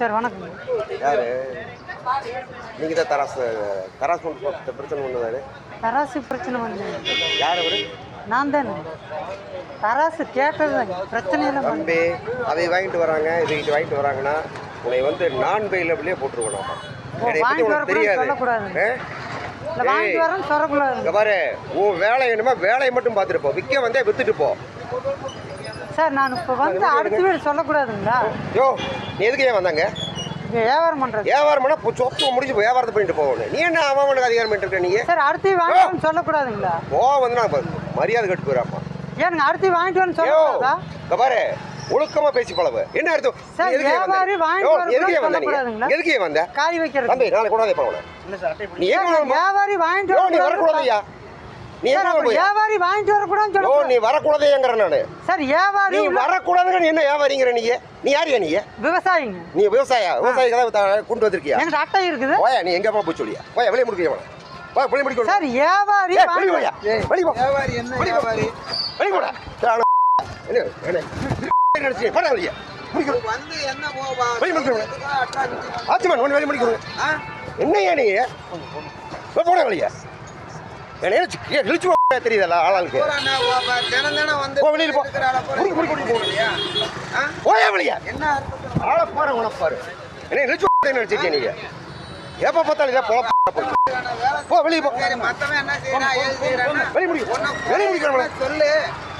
Sir வணக்கம். யாரு? நீங்கள் தான் தராசு தராசு கொண்டு பிரச்சனை ஒன்று தராசு பிரச்சனை வந்து யார் அவரு? நான் தானே. தராசு கேட்டது பிரச்சனை இல்லை தம்பி அதை வாங்கிட்டு வராங்க இவங்கிட்ட வாங்கிட்டு வராங்கன்னா உன்னை வந்து நான் பெயிலபிளே போட்டுருவோம் உனக்கு தெரியாது. பாரு உன் வேலை என்னமோ வேலையை மட்டும் பார்த்துட்டு போ. விற்க வந்தே வித்துட்டு போ. சார் நான் இப்போ வந்து அடுத்த வீடு சொல்லக்கூடாதுங்களா? யோ நீ எதுக்கு ஏன் வந்தாங்க? வியாபாரம் பண்ணுறது வியாபாரம் பண்ணா சொத்து முடிஞ்சு போய் வியாபாரத்தை பண்ணிட்டு போகணும். நீ என்ன அவன் அவனுக்கு அதிகாரம் பண்ணிட்டு இருக்க நீ? சார் அடுத்து வாங்கிட்டு சொல்லக்கூடாதுங்களா? போ வந்து நான் மரியாதை கட்டு போயிடாப்பா ஏனுங்க அடுத்து வாங்கிட்டு வரேன்னு சொல்லக்கூடாதா? பாரு ஒழுக்கமா பேசி பழவு என்ன அர்த்தம்? எதுக்கு ஏன் வந்த? எதுக்கு ஏன் வந்த ஏன் காய் வைக்கிறது. தம்பி நாளைக்கு கூடாதே நீ ஏன்? வியாபாரி வாங்கிட்டு நீ வரக்கூடாது வரக்கூடாதையா நீ வியாபாரி வாங்கிட்டு வரக்கூடாதுன்னு சொல்ல நீ வரக்கூடாதேங்கிற நானு. சார் வியாபாரி நீ என்ன வியாபாரிங்கிற நீ? நீ யாரியா நீ? விவசாயிங்க. நீ விவசாய? விவசாயி கதை கொண்டு வந்திருக்கியா? அட்டை இருக்குது. போயா நீ எங்க போய் சொல்லியா? போயா வெளியே முடிக்க போய் வெளியே முடிக்க சார் வியாபாரி வெளியே போயா? வெளியே போ. வியாபாரி என்ன. வியாபாரி? வெளியே போடா. என்ன என்ன? நினைச்சு போடா வெளியே. முடிக்கணும் வந்து என்ன போவா வெளியே வெளியே என்னையா நீ? போடா வெளியே. என்ன இழிச்சு போ தெரியுதல்ல ஆளாளுக்கு. தினம் தினம் வந்து போ வெளியே போ. இருக்கிற ஆளை போய் வெளியே? ஆளை பாரு உனப்பாரு என்ன இழிச்சு நினைச்சிருக்கீங்க நீங்க எப்போ பார்த்தாலும் இதை பொழப்பா போ வெளியே போ. வெளியே ஒண்ணும் வெளியே முடிக்கிறவங்கள சொல்லு.